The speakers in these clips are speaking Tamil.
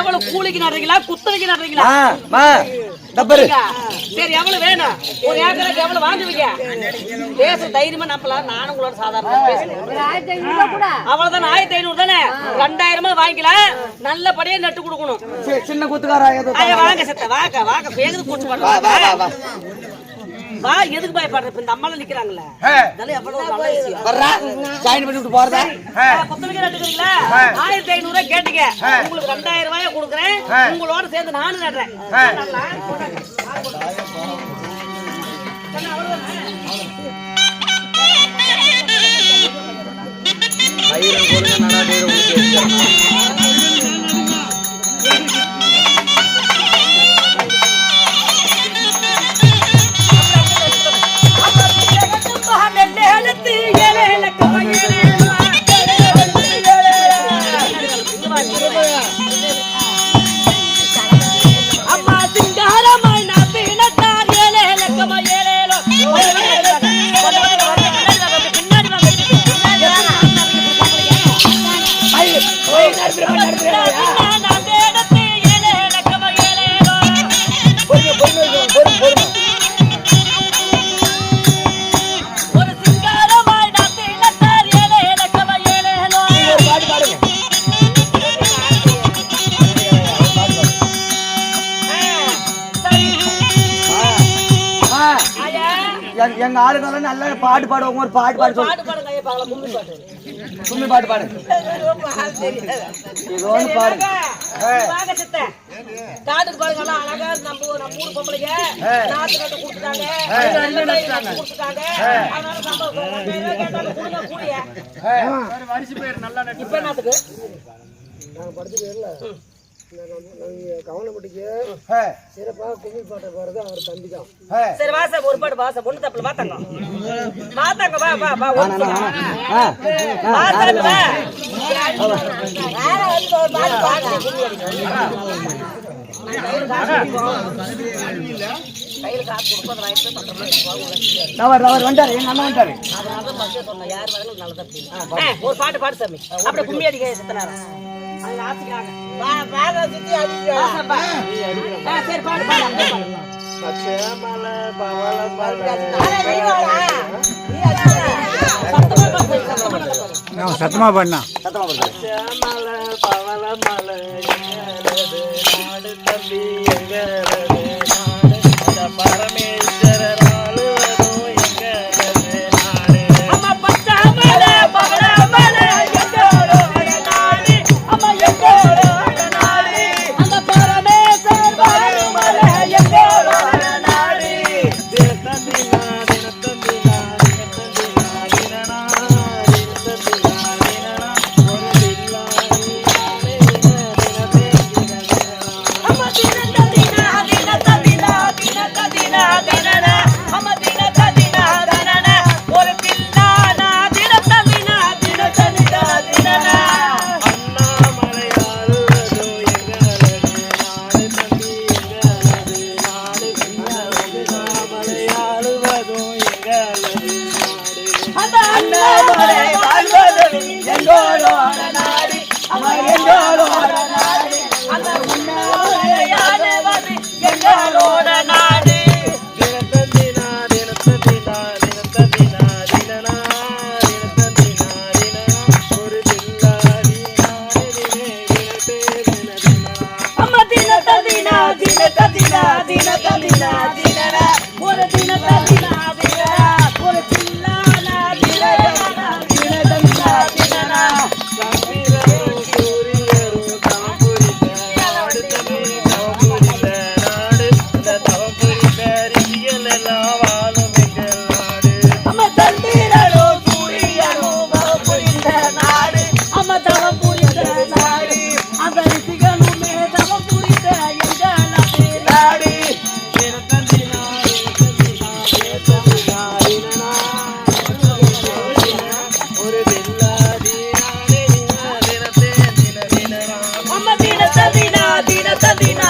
எவ்வளவு கூலிக்கு நடுறீங்களா குத்தகைக்கு நடுறீங்களா? டப்பரு சரி எவ்வளவு வேணும்? ஒரு ஏக்கருக்கு எவ்வளவு வாங்குவீங்க? பேச தைரியமா நம்பலாம் நானும் உங்களோட சாதாரண பேசுறேன். அவ்வளவுதான் ஆயிரத்தி ஐநூறு தானே? ரெண்டாயிரமா வாங்கிக்கலாம் நல்லபடியா நட்டு கொடுக்கணும். சின்ன குத்துக்காரா வாங்க சத்த வாங்க வாங்க. பேகுது வா பண்ணுவாங்க வா எதுக்கு பயப்படுற இப்ப இந்த அம்மால நிக்கிறாங்கல்ல இதெல்லாம் எவ்வளவு நல்ல விஷயம் வர்றா ஜாயின் பண்ணி விட்டு போறதா கொத்தமல்லி நட்டுக்கிறீங்களா ஆயிரத்தி ஐநூறு ரூபாய் கேட்டீங்க உங்களுக்கு ரெண்டாயிரம் ரூபாய் கொடுக்குறேன் உங்களோட சேர்ந்து நானும் நடுறேன்? ஆயிரம் கொடுங்க நல்லா எங்க- ஆளுங்க நல்லா பாட்டு பாடுவாங்க. ஒரு பாட்டு பாடு சொல்லு. பாட்டு பாடு ஏதோ ஒன்று பாடு. காட்டுக்கு பாருங்க அழகா நம்ம நம்ம ஊர் பொம்பளைங்க. கொடுத்துட்டாங்க. ரூபாய் கேட்டாங்க கொடுங்க கூலிய இப்ப என்னத்துக்கு ஆ, ஆ. சரி வாச ஒரு பாட்டு வாச பொண்ணு தப்புல வாத்தாங்க வாத்தாங்க வா வா வா. வாத்தாங்க வா பாட்டு கும்மி அவர் அவர் தான் ஒரு பாட்டு பாடு சாமி அப்படியே கும்மி அடிக்க சித்தனாரா சரி பாடு பாடு வாடா. நீ அடிக்காத. சத்தமா பண்ணா சத்தமா தின தின தின தின தின ஒரு தின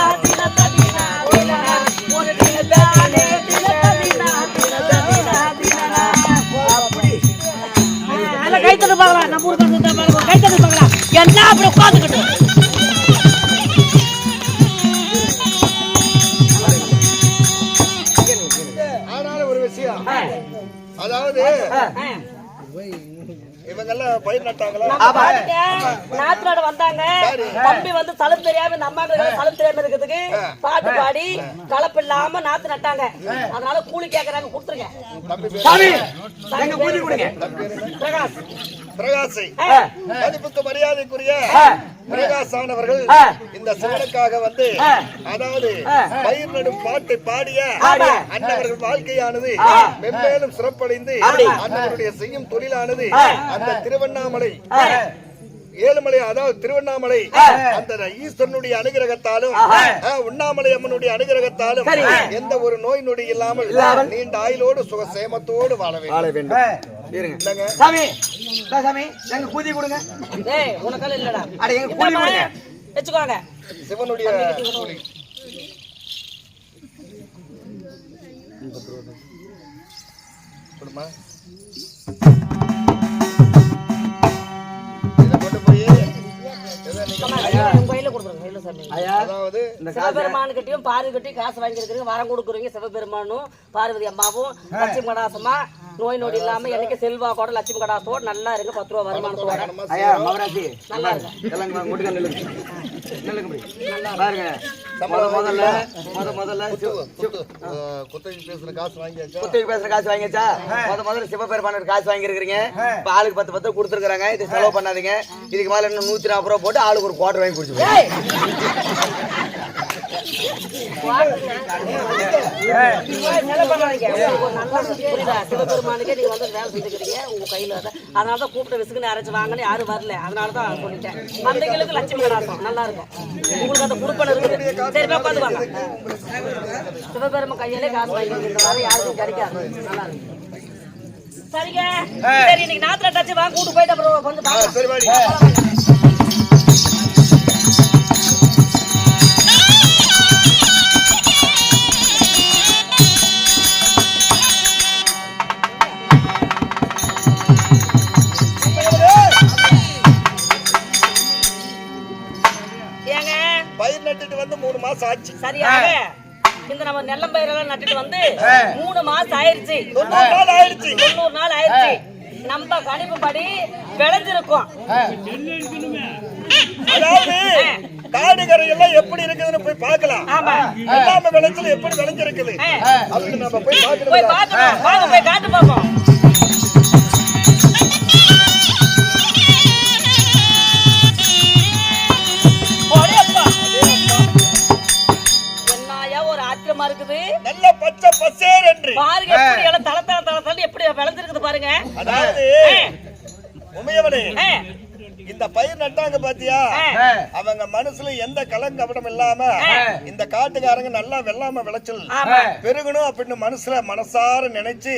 பயிர் நட்டாங்களா நம்ம பாட்டுங்க நாத்து நட வந்தாங்க தம்பி வந்து சலம் தெரியாம இந்த அம்மாக்களுக்கு சலம் தெரியாம இருக்கிறதுக்கு பாட்டு பாடி கலப்பு இல்லாம நாத்து நட்டாங்க. அதனால கூலி கேக்குறாங்க கொடுத்துருங்க. சாமி எங்க கொடுங்க. பிரகாஷ். பிரகாசை. மதிப்புக்கு மரியாதைக்குரிய ஆ. இந்த சிவனுக்காக வந்து. அதாவது பயிர் நடும் பாட்டை பாடிய. அன்னவர்கள் வாழ்க்கையானது மென்மேலும் சிறப்படைந்து அன்னவருடைய செய்யும் தொழிலானது அந்த திருவண்ணாமலை. ஏழுமலை அதாவது திருவண்ணாமலை அந்த ஈஸ்வரனுடைய அனுகிரகத்தாலும் உண்ணாமலை அம்மனுடைய அனுகிரகத்தாலும். எந்த ஒரு நோய் நொடி இல்லாமல் நீண்ட ஆயுளோடு சுகசேமத்தோடு வாழ வேண்டும். இருங்க. சாமி சாமி எங்க பூஜை கொடுங்க. டேய் உனக்கால இல்லடா. அட எங்க கூலி இந்தாம்மா, கொடுங்க. வச்சுக்கோங்க. சிவனுடைய கூலி. கொடுமா. ஐயா. அதாவது இந்த காசை சிவபெருமான் கிட்டயும் பார்வதி கிட்டயும் காசு வாங்கி இருக்கிறீங்க வரம் கொடுக்குறீங்க. சிவபெருமானும் பார்வதி அம்மாவும் லட்சுமி கடாசமா நோய் நொடி இல்லாம என்னைக்கு செல்வா கூட லட்சுமி கடாசத்தோட நல்லா இருக்கு பத்து ரூபா வருமானத்தோட ஐயா மகராசி நல்லா இருக்கு. பாருங்க. முத முதல்ல முத முதல்ல குத்தகை பேசுன காசு வாங்கியாச்சா? குத்தகை பேசுற காசு வாங்கியாச்சா? முத முதல்ல சிவபெருமான காசு வாங்கியிருக்கிறீங்க. இப்ப ஆளுக்கு பத்து பத்து கொடுத்துருக்காங்க இது செலவு பண்ணாதீங்க. இதுக்கு மேல இன்னும் நூத்தி நாற்பது ரூபா போட்டு ஆளுக்கு ஒரு குவார்டர் வாங்கி குடிச்சு புரியுதா? சிவபெருமானுக்கே நீங்க வந்து வேலை செஞ்சுக்கிறீங்க உங்க கையில அதை. அதனாலதான் கூப்பிட்ட விசுக்குன்னு அரைச்சு வாங்கன்னு யாரும் வரல அதனாலதான் சொல்லிட்டேன் மந்தைகளுக்கு லட்சுமி கடாசம் நல்லா இருக்கும் உங்களுக்கு அந்த குடுப்பனை இருக்குது சரி போய் வாங்க சிவபெருமன் கையிலே காசு வாங்கி இந்த மாதிரி யாருக்கும் கிடைக்காது நல்லா இருக்கும் சரிங்க சரி இன்னைக்கு நாத்திர டச்சு வாங்க கூட்டு போயிட்டு அப்புறம் வந்து ஆ, சரியாக இந்த நம்ம நெல்லம்பயிரெல்லாம் நட்டுட்டு வந்து மூணு மாசம் ஆயிருச்சு. தொண்ணூறு நாள் ஆயிடுச்சு தொண்ணூறு நாள் ஆயிருச்சு. நம்ம கணிப்புப்படி விளைஞ்சிருக்கோம். அதாவது காடுகரை எல்லாம் எப்படி இருக்குதுன்னு போய் பார்க்கலாம். ஆமா. எல்லாம விளைச்சல் எப்படி விளைஞ்சிருக்குது. அப்படின்னு நம்ம போய் போய் பார்க்கணும். பார்க்கணும் வாங்க போய் காட்டு பார்ப்போம். பாருங்க எப்படி எல்லாம் தல தல தல தல எப்படி விளைஞ்சிருக்குது பாருங்க. அதாவது உமையவனே நட்டாங்க பாத்தியா. அவங்க மனசுல எந்த கலங்கபடம் இல்லாம இந்த காட்டுக்காரங்க நல்லா வெள்ளாம விளைச்சல் பெருகணும் அப்படின்னு மனசுல மனசார நினைச்சு.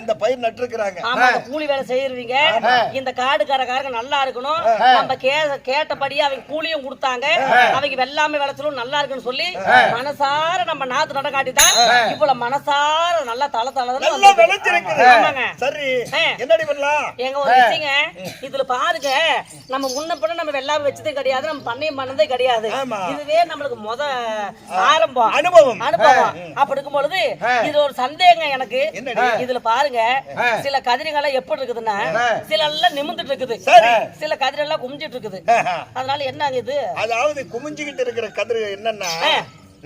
இந்த பயிர் நட்டிருக்கிறாங்க. ஆமா அந்த கூலி வேலை செய்யறீங்க இந்த காடுக்காரக்காரங்க நல்லா இருக்கணும். நம்ம கே கேட்டபடியே அவங்க கூலியும் கொடுத்தாங்க. அவங்க வெள்ளாமை விளைச்சலும் நல்லா இருக்குன்னு சொல்லி மனசார நம்ம நாத்து நட காட்டிதான் இவ்வளவு மனசார நல்லா தல தல ஆமாங்க. சரி. என்னடி பண்ணலாம்? எங்க ஒரு விஷயங்க. இதுல பாருங்க. நம்ம முன்ன பின்ன நம்ம வெள்ளாமை வச்சதே கிடையாது நம்ம பண்ணையம் பண்ணதே கிடையாது. இதுவே நம்மளுக்கு முத ஆரம்பம். அனுபவம். அனுபவம். அப்படி இருக்கும் பொழுது இது ஒரு சந்தேகம் எனக்கு? இதுல பாருங்க சில கதிரிகள் எப்படி இருக்குதுன்னா சில எல்லாம் நிமிந்துட்டு இருக்குது. சரி. சில கதிரெல்லாம் எல்லாம் குமிஞ்சிட்டு இருக்குது. அதனால என்ன ஆகுது அதாவது குமிஞ்சுகிட்டு இருக்கிற கதிர் என்னன்னா.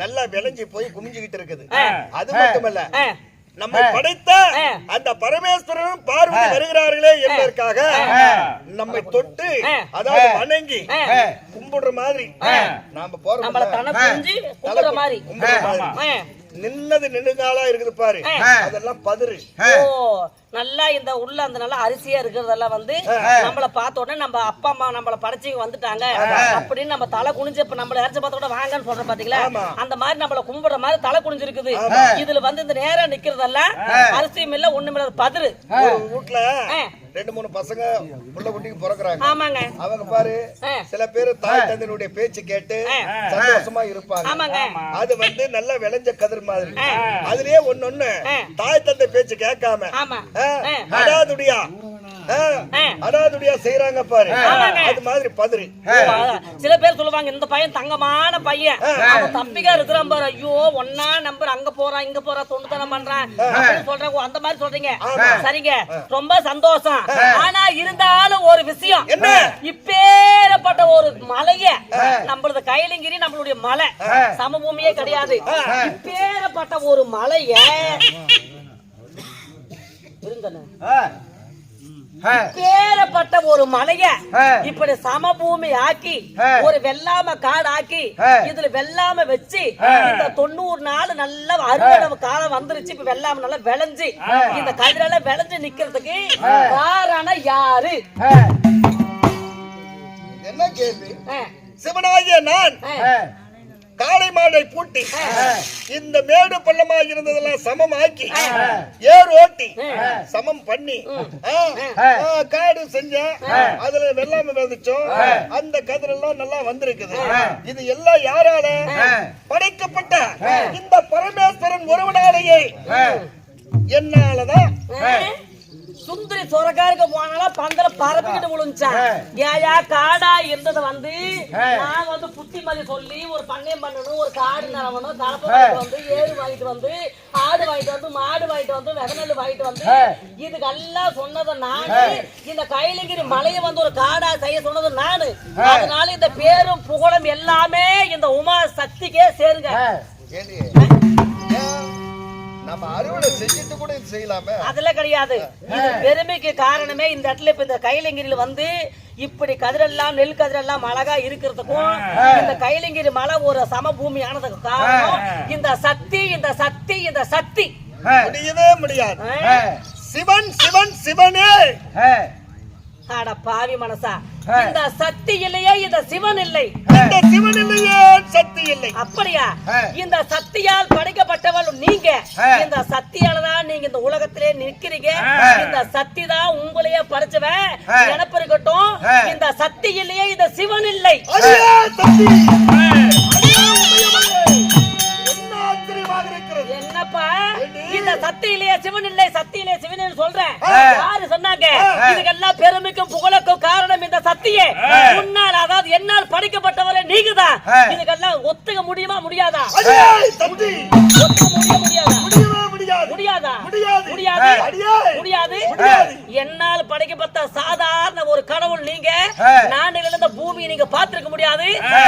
நல்லா விளைஞ்சு போய் குமிஞ்சுகிட்டு இருக்குது. அது மட்டுமல்ல நம்மை படைத்த. அந்த பரமேஸ்வரனும் பார்வதி வருகிறார்களே என்பதற்காக நம்மை தொட்டு. அதாவது வணங்கி. கும்பிடுற மாதிரி. நாம போறோம் நம்மள தன மாதிரி. கும்பிடுற மாதிரி. நின்னது நின்னுகாலா இருக்குது பாரு. அதெல்லாம் பதிரு ஓ நல்லா இந்த உள்ள அந்த நல்லா அரிசியா இருக்கிறதெல்லாம் வந்து நம்மள பார்த்த உடனே நம்ம அப்பா அம்மா நம்மள படைச்சு வந்துட்டாங்க. அப்படின்னு நம்ம தலை குனிஞ்சு இப்ப நம்மள இறச்ச பார்த்த உடனே வாங்கன்னு சொல்றோம் பாத்தீங்களா. அந்த மாதிரி நம்மள கும்பிடுற மாதிரி தலை குனிஞ்சு இருக்குது இதுல வந்து இந்த நேரா நிக்கிறதெல்லாம் அரிசியும் இல்ல ஒண்ணும் இல்ல பதிரு வீட்டுல. ரெண்டு மூணு பசங்க புள்ள குட்டிக்கு பிறக்குறாங்க. ஆமாங்க. அவங்க பாரு. சில பேர் தாய் தந்தையினுடைய பேச்சு கேட்டு சந்தோஷமா இருப்பாங்க. அது வந்து நல்ல விளைஞ்ச கதிர் மாதிரி. அதுலயே ஒண்ணொண்ணு தாய் தந்தை பேச்சு கேட்காம அடாதுடியா ஆ, ஆ. அடாதுடியா செய்யறாங்க பாரு. ஆமாங்க. அது மாதிரி பதறி. சில பேர் சொல்லுவாங்க இந்த பையன் தங்கமான பையன். அவன் தம்பிக்கா இருக்கிறான் பாரு. ஐயோ ஒன்னா நம்பர் அங்க போறான் இங்க போறான் தொண்டுத்தனம் பண்றான். சொல்றாங்க அந்த மாதிரி சொல்றீங்க. சரிங்க. ரொம்ப சந்தோஷம். ஆனா இருந்தாலும் ஒரு விஷயம். என்ன? இப்பேறப்பட்ட ஒரு மலைய நம்மளது கைலிங்கிரி நம்மளுடைய மலை. சமபூமியே கிடையாது. இப்பேறப்பட்ட ஒரு மலைய இருங்கண்ணே பேரப்பட்ட ஒரு மலைய இப்படி சமபூமி ஆக்கி ஒரு வெள்ளாம காடு ஆக்கி இதுல வெள்ளாம வச்சு இந்த தொண்ணூறு நாள் நல்ல அறுவடை காலம் வந்துருச்சு. இப்ப வெள்ளாம நல்லா விளைஞ்சு இந்த கதிரெல்லாம் விளைஞ்சு நிக்கிறதுக்கு காரணம் யாரு? என்ன கேள்வி? சிவனாகிய நான். காளை மாடை பூட்டி இந்த மேடு பள்ளமா இருந்ததெல்லாம் சமம் ஆக்கி ஏர் ஓட்டி சமம் பண்ணி காடு செஞ்சேன். அதுல வெள்ளாம விதைச்சோம். அந்த கதிரெல்லாம் நல்லா வந்திருக்குது. இது எல்லாம் யாரால? படைக்கப்பட்ட இந்த பரமேஸ்வரன் ஒருவனாலேயே என்னாலதான். சுந்தரி சொரக்காருக்கு போனாலும் பந்தல பரப்பிக்கிட்டு விழுந்துச்சான் ஏயா காடா இருந்தது வந்து நான் வந்து புத்திமதி சொல்லி ஒரு பண்ணையம் பண்ணணும் ஒரு காடு நிறவணும் கலப்பை வாங்கிட்டு வந்து ஏறு வாங்கிட்டு வந்து ஆடு வாங்கிட்டு வந்து மாடு வாங்கிட்டு வந்து வெதநெல் வாங்கிட்டு வந்து இதுக்கெல்லாம் சொன்னது நானு இந்த கைலகிரி மலையை வந்து ஒரு காடா செய்ய சொன்னது நானு. அதனால இந்த பேரும் புகழும் எல்லாமே இந்த உமா சக்திக்கே சேருங்க? நம்ம அறுவடை செஞ்சுட்டு கூட இது செய்யலாமே. அதெல்லாம் கிடையாது. இது பெருமைக்கு காரணமே இந்த இடத்துல இப்ப இந்த கைலங்கிரியில வந்து இப்படி கதிரெல்லாம் நெல் கதிரெல்லாம் அழகா இருக்கிறதுக்கும் இந்த கைலங்கிரி மலை ஒரு சமபூமி ஆனதுக்கு காரணம் இந்த சக்தி இந்த சக்தி இந்த சக்தி. முடியவே முடியாது? சிவன் சிவன் சிவனே. அட பாவி மனசா. இந்த சக்தி இல்லையே இந்த சிவன் இல்லை. இந்த சிவன் இல்லையே சக்தி இல்லை. அப்படியா? இந்த சக்தியால் படைக்கப்பட்டவள் நீங்க. இந்த சக்தியால தான் நீங்க இந்த உலகத்திலே நிக்கிறீங்க இந்த சக்தி தான் உங்களையே படைச்சவன் நினப்பு இருக்கட்டும் இந்த சக்தி இல்லையே இந்த சிவன் இல்லை. சக்தி. இந்த சக்தி இல்லையே சிவன் இல்லை சக்தி இல்லையே சிவன் சொல்றேன். யாரு சொன்னாங்க? இதுக்கெல்லாம் பெருமைக்கும் புகழுக்கும் காரணம் இந்த சக்தியே. முன்னால் அதாவது என்னால் படைக்கப்பட்டவரே நீங்கதான். இதுக்கெல்லாம் ஒத்துக்க முடியுமா முடியாதா? ஒத்துக்க முடிய முடியாதா? முடியாது. முடியாதா? முடியாது. முடியாது. அடியே. முடியாது. முடியாது. என்னால் படைக்கப்பட்ட சாதாரண ஒரு கடவுள் நீங்க. நான் இருந்த பூமியை நீங்க பார்த்திருக்க முடியாது.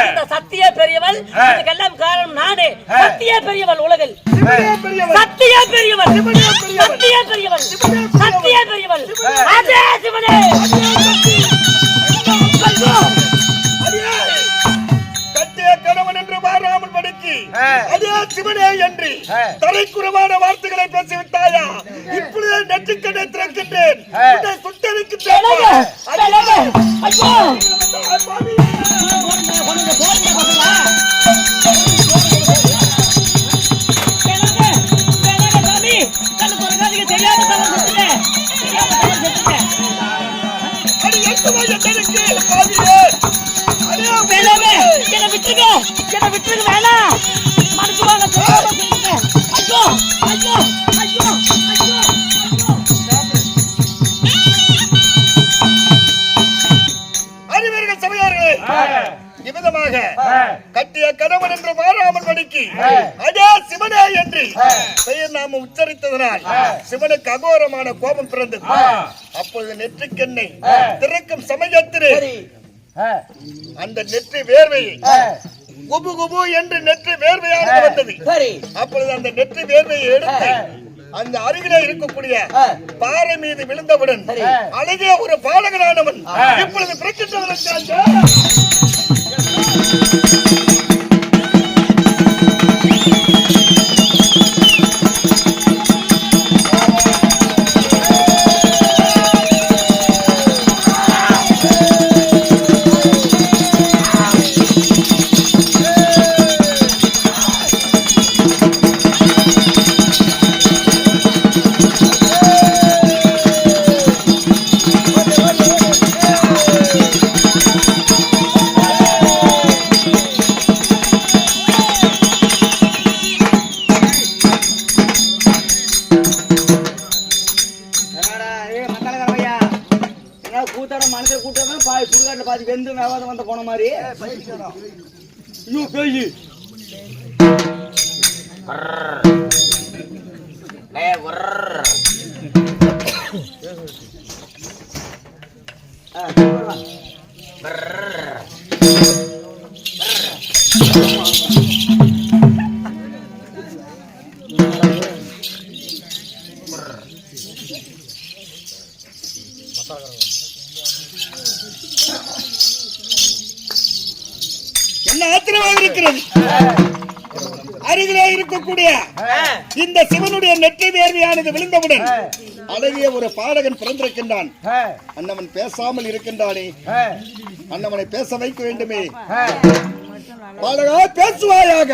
இந்த சத்திய பெரியவள் இதுக்கெல்லாம் காரணம் நானே. சத்திய பெரியவள் உலகில். சத்திய பெரியவள். சத்திய பெரியவள். சத்திய பெரியவள். அதே சிவனே. அதே சிவனே என்று தரைக்குறவான வார்த்தைகளை பேசிவிட்டாயா இப்பொழுதே நெற்றிக்கடை திறக்கின்றேன் ஐயோ அடி எட்டுமா என்னருக்கு கணவன் என்று மாறாமல் படிக்கு அதே சிவனே என்று பெயர் நாம உச்சரித்ததனால் சிவனுக்கு அகோரமான கோபம் பிறந்தது. அப்பொழுது நெற்றிக்கெண்ணை திறக்கும் சமயத்திலே அந்த நெற்றி வேர்வையை குபு குபு என்று நெற்றி வேர்வையானது வந்தது. அப்பொழுது அந்த நெற்றி வேர்வையை எடுத்து அந்த அருகிலே இருக்கக்கூடிய பாறை மீது விழுந்தவுடன் அழகிய ஒரு பாலகனானவன் இப்பொழுது பிறக்கின்றவன் ஐயோ பேய் என்ன பாடகன் பிறந்திருக்கின்றான். அன்னவன் பேசாமல் இருக்கின்றானே. அன்னவனை பேச வைக்க வேண்டுமே. பாடகா பேசுவாயாக.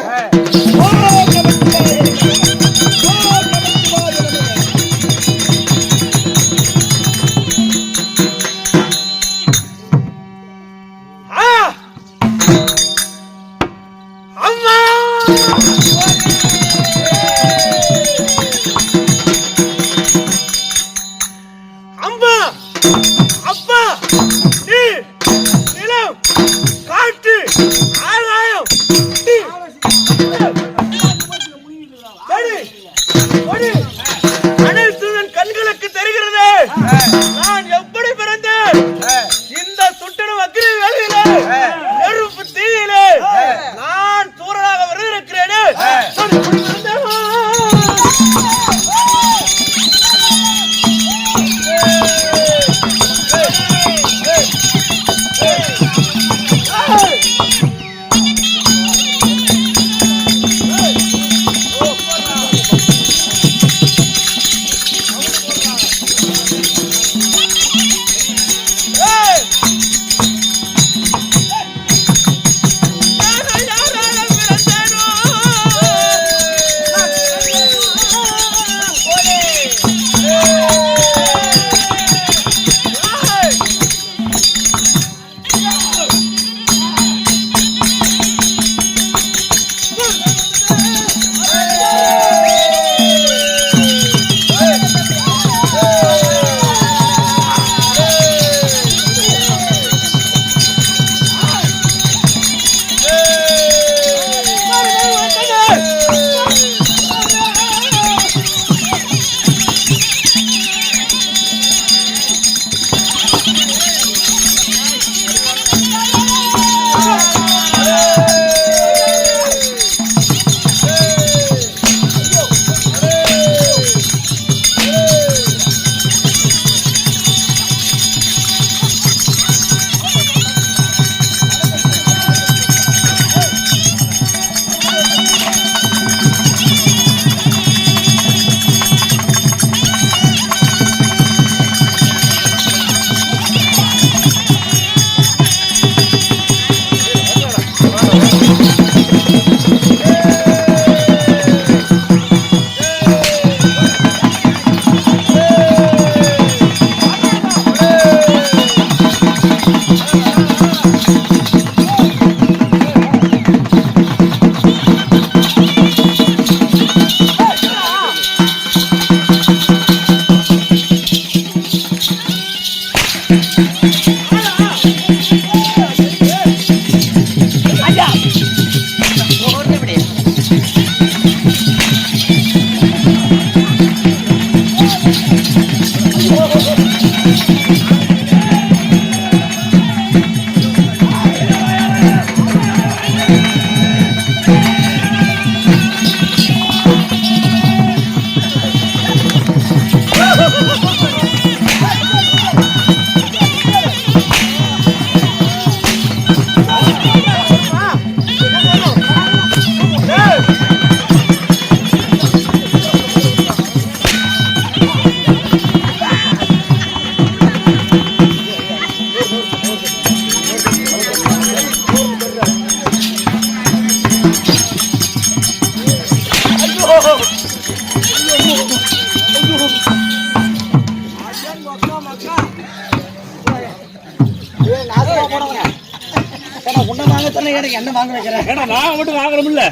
வாங்க வைக்கிறேன் நான் மட்டும் வாங்குறோம்ல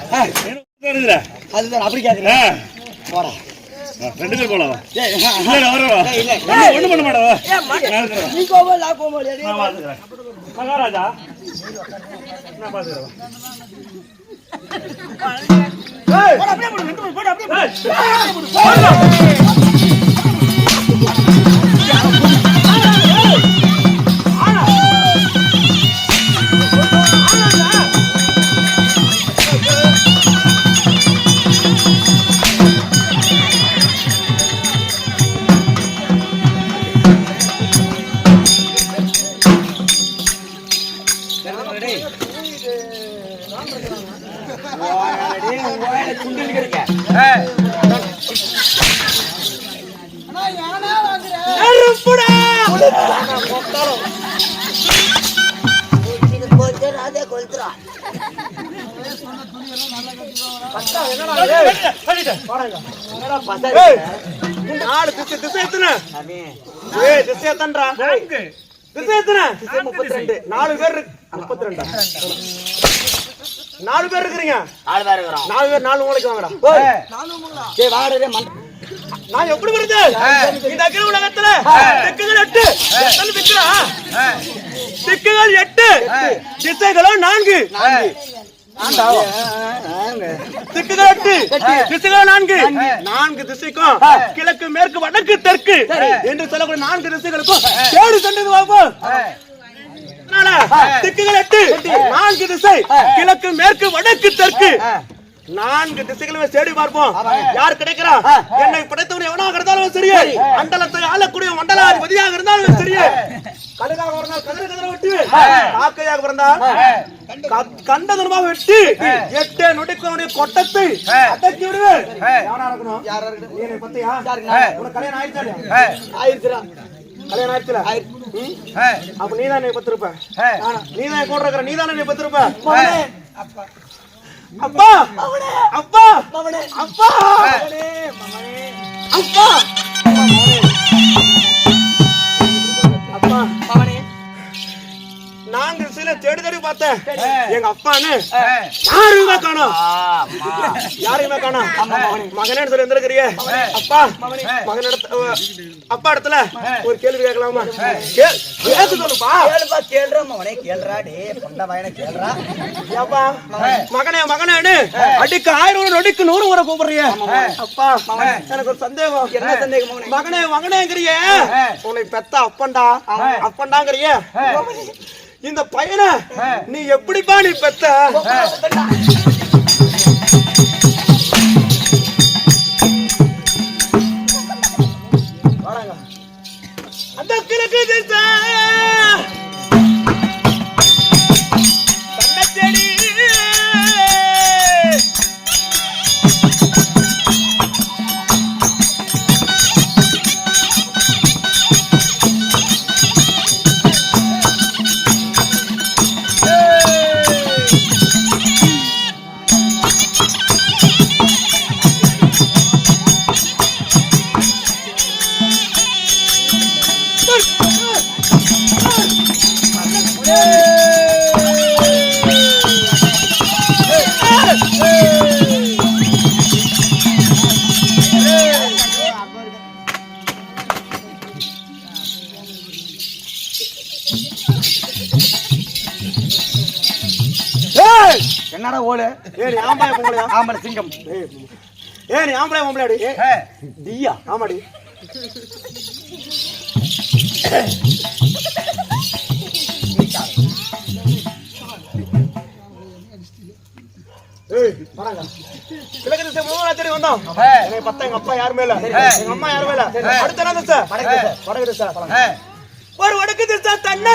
எனக்கு அதுதான் அப்படி கேட்கிறேன் போடா. ரெண்டு பேர் போலாம் இல்ல வரவா இல்ல. ஒண்ணு பண்ண மாட்டவா கோவம், நான் மகாராஜா. நான் பாத்துக்கிறேன் நாலு திசை திசை எத்தனை திசை எத்தன்றா திசை எத்தனை முப்பத்தி ரெண்டு நாலு பேர் முப்பத்தி ரெண்டா நாலு பேர் இருக்கிறீங்க ஆள் வேற இருக்கிறோம் நாலு பேர் நாலு மூளைக்கு வாங்கடா சரி வாடகை மண் நான் எப்படி வருது இந்த அகில உலகத்துல திக்குகள் எட்டு. எத்தனை திக்குடா? திக்குகள் எட்டு. திசைகளோ நான்கு. நான்கு. திசைக்கும் கிழக்கு மேற்கு வடக்கு தெற்கு என்று சொல்லக்கூடிய நான்கு திசைகளுக்கும் ஏழு சென்றது அதனால திக்குகள் எட்டு. நான்கு திசை கிழக்கு மேற்கு வடக்கு தெற்கு நான்கு திசைகளுமே தேடி பார்ப்போம். யார் கிடைக்கிறா? என்னை படைத்தவன் எவனாக இருந்தாலும் சரி. மண்டலத்தை ஆளக்கூடிய மண்டலாதிபதியாக இருந்தாலும் சரி. கடுகாக பிறந்தால் கதிர கதிர வெட்டு காக்கையாக பிறந்தால் கண்டதனமாக வெட்டி எட்டு நொடிக்கவனுடைய கொட்டத்தை அடக்கி விடுவேன் யாரா இருக்கணும்? யாரா இருக்கட்டும். நீ என்னை பத்தியா? உனக்கு கல்யாணம் ஆயிடுச்சா கல்யாணம் ஆயிடுச்சுல? ம்? அப்ப நீதான் என்னை பத்திருப்ப? நீதான் கூட இருக்கிற நீதான் என்னை பத்திருப்ப? அப்பா. அப்பா! அப்பா! அப்பா! அப்பா! நான்கு சில தேடி தேடி பார்த்தேன். எங்க அப்பான்னு. யாருமே காணோம். யாரையுமே காணோம். மகனே. சொல்லி இருந்திருக்கிறியே. அப்பா மகன். அப்பா இடத்துல ஒரு கேள்வி கேட்கலாமா? கே- கேட்டு சொல்லுப்பா. கேளுப்பா கேளுறா மவனே கேளுறா டே பொண்ட வயனை கேளுறா. ஏப்பா மகனே. மகனேன்னு அடிக்கு ஆயிரம் நொடிக்கு நூறு முறை கூப்பிடுறிய. அப்பா எனக்கு ஒரு சந்தேகம். என்ன சந்தேகம் மகனே? மகனே மகனேங்கிறிய. உன்னை பெத்த அப்பன்டா. அப்பன்டாங்கிறிய. இந்த பையனை நீ எப்படிப்பா நீ பெத்த? அந்த கிழக்கு சிங்கம். ஏய் நீ ஆம்பளை பொம்பளையாடி தீயா ஆமாடி. வந்தோம். பத்தா எங்க அப்பா இல்ல. எங்க அம்மா யாருமே இல்ல. அடுத்த வடக்கு திசை ஒரு வடக்கு திசை தன்னை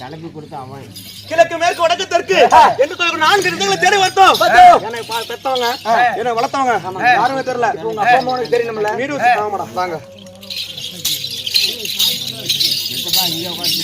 தலைப்பு கொடுத்து அவன் கிழக்கு மேற்கு வடக்கு தெற்கு. என்று சொல்ல நான்கு இடங்களை தேடி வந்தோம். என்னை பெத்தவங்க என்னை வளர்த்தவங்க யாருமே தெரியல. உங்க அப்பா அம்மாவுக்கு தெரியணும்ல வீடு வாங்கடா வாங்க. இங்கே உட்காந்து